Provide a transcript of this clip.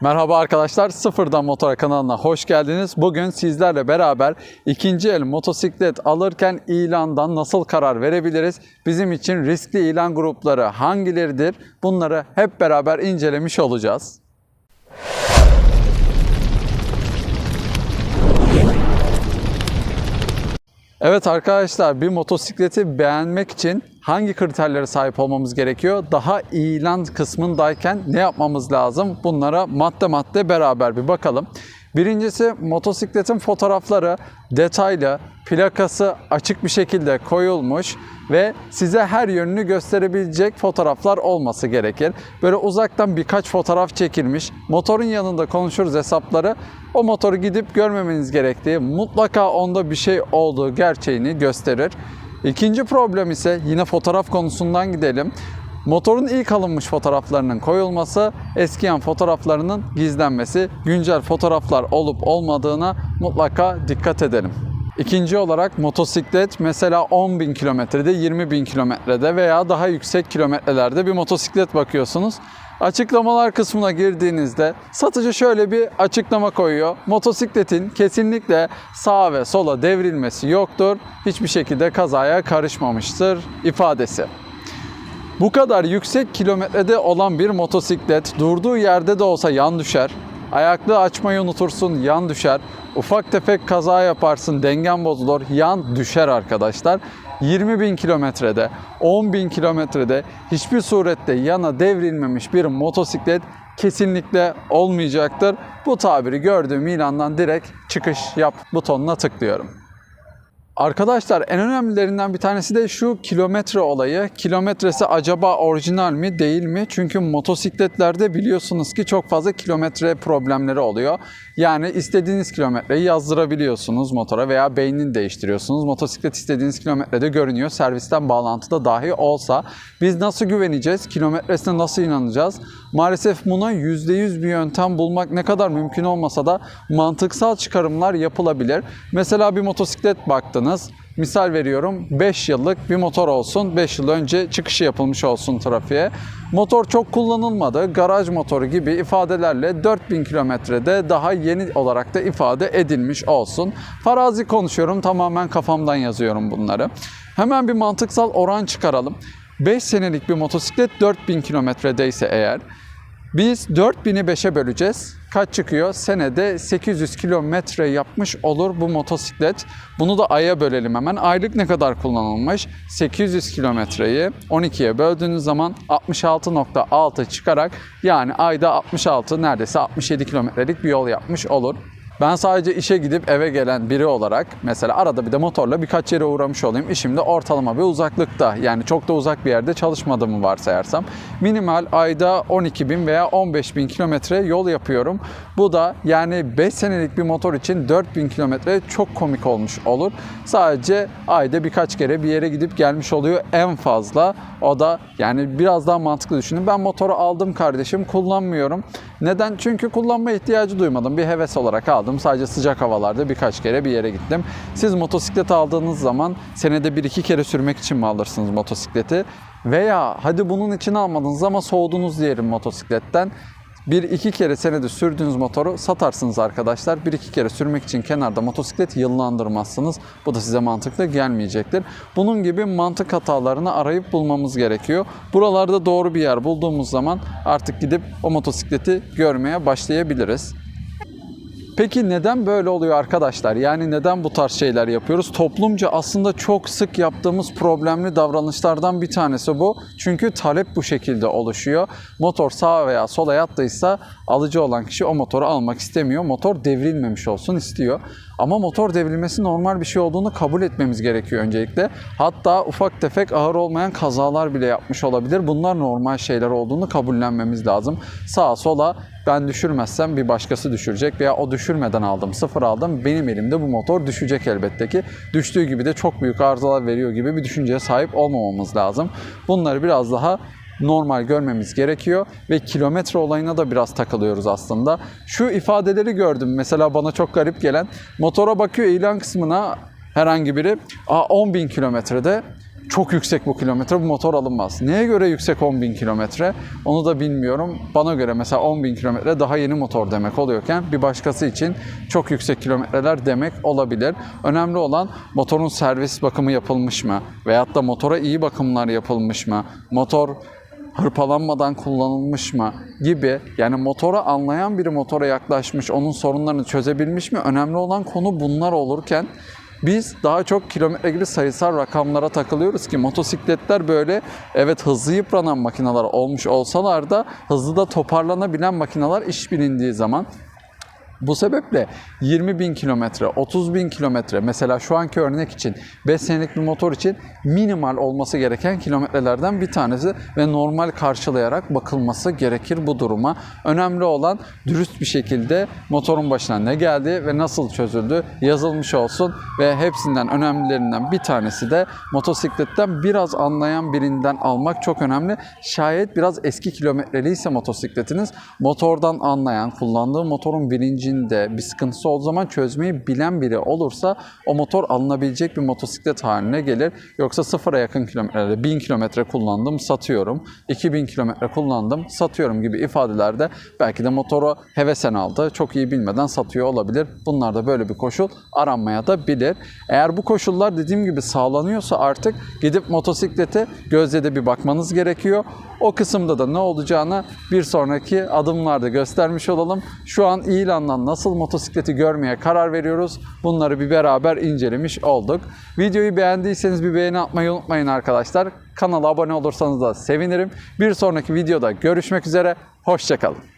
Merhaba arkadaşlar, Sıfırdan Motor kanalına hoş geldiniz. Bugün sizlerle beraber ikinci el motosiklet alırken ilandan nasıl karar verebiliriz? Bizim için riskli ilan grupları hangileridir? Bunları hep beraber incelemiş olacağız. Evet arkadaşlar bir motosikleti beğenmek için hangi kriterlere sahip olmamız gerekiyor? Daha ilan kısmındayken ne yapmamız lazım? Bunlara madde madde beraber bir bakalım. Birincisi motosikletin fotoğrafları detaylı, plakası açık bir şekilde koyulmuş ve size her yönünü gösterebilecek fotoğraflar olması gerekir. Böyle uzaktan birkaç fotoğraf çekilmiş, motorun yanında konuşuruz hesapları. O motoru gidip görmemeniz gerektiği, mutlaka onda bir şey olduğu gerçeğini gösterir. İkinci problem ise yine fotoğraf konusundan gidelim. Motorun ilk alınmış fotoğraflarının koyulması, eskiyen fotoğraflarının gizlenmesi, güncel fotoğraflar olup olmadığına mutlaka dikkat edelim. İkinci olarak motosiklet mesela 10.000 kilometrede, 20.000 kilometrede veya daha yüksek kilometrelerde bir motosiklet bakıyorsunuz. Açıklamalar kısmına girdiğinizde satıcı şöyle bir açıklama koyuyor. Motosikletin kesinlikle sağa ve sola devrilmesi yoktur. Hiçbir şekilde kazaya karışmamıştır ifadesi. Bu kadar yüksek kilometrede olan bir motosiklet durduğu yerde de olsa yan düşer. Ayaklığı açmayı unutursun, yan düşer. Ufak tefek kaza yaparsın, dengen bozulur, yan düşer arkadaşlar. 20 bin kilometrede, 10 bin kilometrede hiçbir surette yana devrilmemiş bir motosiklet kesinlikle olmayacaktır. Bu tabiri gördüğüm ilandan direkt çıkış yap butonuna tıklıyorum. Arkadaşlar en önemlilerinden bir tanesi de şu kilometre olayı. Kilometresi acaba orijinal mi değil mi? Çünkü motosikletlerde biliyorsunuz ki çok fazla kilometre problemleri oluyor. Yani istediğiniz kilometreyi yazdırabiliyorsunuz motora veya beynini değiştiriyorsunuz. Motosiklet istediğiniz kilometrede görünüyor. Servisten bağlantıda dahi olsa. Biz nasıl güveneceğiz? Kilometresine nasıl inanacağız? Maalesef buna %100 bir yöntem bulmak ne kadar mümkün olmasa da mantıksal çıkarımlar yapılabilir. Mesela bir motosiklet baktınız. Misal veriyorum 5 yıllık bir motor olsun. 5 yıl önce çıkışı yapılmış olsun trafiğe. Motor çok kullanılmadı. Garaj motoru gibi ifadelerle 4000 kilometrede daha yeni olarak da ifade edilmiş olsun. Farazi konuşuyorum. Tamamen kafamdan yazıyorum bunları. Hemen bir mantıksal oran çıkaralım. 5 senelik bir motosiklet 4000 kilometredeyse eğer biz 4000'i 5'e böleceğiz. Kaç çıkıyor? Senede 800 kilometre yapmış olur bu motosiklet. Bunu da aya bölelim hemen. Aylık ne kadar kullanılmış? 800 kilometreyi 12'ye böldüğünüz zaman 66.6 çıkarak yani ayda 66 neredeyse 67 kilometrelik bir yol yapmış olur. Ben sadece işe gidip eve gelen biri olarak mesela arada bir de motorla birkaç yere uğramış olayım. İşim de ortalama bir uzaklıkta. Yani çok da uzak bir yerde çalışmadığımı varsayarsam. Minimal ayda 12 bin veya 15 bin kilometre yol yapıyorum. Bu da yani 5 senelik bir motor için 4 bin kilometre çok komik olmuş olur. Sadece ayda birkaç kere bir yere gidip gelmiş oluyor en fazla. O da yani biraz daha mantıklı düşünün. Ben motoru aldım kardeşim kullanmıyorum. Neden? Çünkü kullanma ihtiyacı duymadım. Bir heves olarak aldım. Sadece sıcak havalarda birkaç kere bir yere gittim. Siz motosiklet aldığınız zaman senede bir iki kere sürmek için mi alırsınız motosikleti? Veya hadi bunun için almadınız ama soğudunuz diyelim motosikletten. Bir iki kere senede sürdüğünüz motoru satarsınız arkadaşlar. Bir iki kere sürmek için kenarda motosiklet yıllandırmazsınız. Bu da size mantıklı gelmeyecektir. Bunun gibi mantık hatalarını arayıp bulmamız gerekiyor. Buralarda doğru bir yer bulduğumuz zaman artık gidip o motosikleti görmeye başlayabiliriz. Peki neden böyle oluyor arkadaşlar? Yani neden bu tarz şeyler yapıyoruz? Toplumca aslında çok sık yaptığımız problemli davranışlardan bir tanesi bu. Çünkü talep bu şekilde oluşuyor. Motor sağa veya sola yattıysa alıcı olan kişi o motoru almak istemiyor. Motor devrilmemiş olsun istiyor. Ama motor devrilmesi normal bir şey olduğunu kabul etmemiz gerekiyor öncelikle. Hatta ufak tefek ağır olmayan kazalar bile yapmış olabilir. Bunlar normal şeyler olduğunu kabullenmemiz lazım. Sağa sola ben düşürmezsem bir başkası düşürecek veya o düşürmeden aldım, sıfır aldım. Benim elimde bu motor düşecek elbette ki. Düştüğü gibi de çok büyük arızalar veriyor gibi bir düşünceye sahip olmamamız lazım. Bunları biraz daha normal görmemiz gerekiyor ve kilometre olayına da biraz takılıyoruz aslında. Şu ifadeleri gördüm mesela bana çok garip gelen. Motora bakıyor ilan kısmına herhangi biri. Aa 10 bin kilometrede çok yüksek bu kilometre bu motor alınmaz. Neye göre yüksek 10.000 kilometre onu da bilmiyorum. Bana göre mesela 10.000 kilometre daha yeni motor demek oluyorken bir başkası için çok yüksek kilometreler demek olabilir. Önemli olan motorun servis bakımı yapılmış mı? Veyahut da motora iyi bakımlar yapılmış mı? Motor hırpalanmadan kullanılmış mı gibi yani motora anlayan biri motora yaklaşmış, onun sorunlarını çözebilmiş mi? Önemli olan konu bunlar olurken biz daha çok kilometre gibi sayısal rakamlara takılıyoruz ki motosikletler böyle evet hızlı yıpranan makineler olmuş olsalar da hızlı da toparlanabilen makineler iş bilindiği zaman bu sebeple 20 bin kilometre, 30 bin kilometre mesela şu anki örnek için 5 senelik bir motor için minimal olması gereken kilometrelerden bir tanesi ve normal karşılayarak bakılması gerekir bu duruma. Önemli olan dürüst bir şekilde motorun başına ne geldi ve nasıl çözüldü yazılmış olsun ve hepsinden önemlilerinden bir tanesi de motosikletten biraz anlayan birinden almak çok önemli. Şayet biraz eski kilometreliyse motosikletiniz motordan anlayan, kullandığı motorun bilincinde bir sıkıntısı olduğu zaman çözmeyi bilen biri olursa o motor alınabilecek bir motosiklet haline gelir. Yoksa sıfıra yakın kilometrede 1000 kilometre kullandım satıyorum, 2000 kilometre kullandım satıyorum gibi ifadelerde belki de motoru hevesen aldı, çok iyi bilmeden satıyor olabilir. Bunlar da böyle bir koşul aranmaya da bilir. Eğer bu koşullar dediğim gibi sağlanıyorsa artık gidip motosiklete gözle de bir bakmanız gerekiyor. O kısımda da ne olacağını bir sonraki adımlarda göstermiş olalım. Şu an ilandan nasıl motosikleti görmeye karar veriyoruz. Bunları bir beraber incelemiş olduk. Videoyu beğendiyseniz bir beğeni atmayı unutmayın arkadaşlar. Kanala abone olursanız da sevinirim. Bir sonraki videoda görüşmek üzere. Hoşçakalın.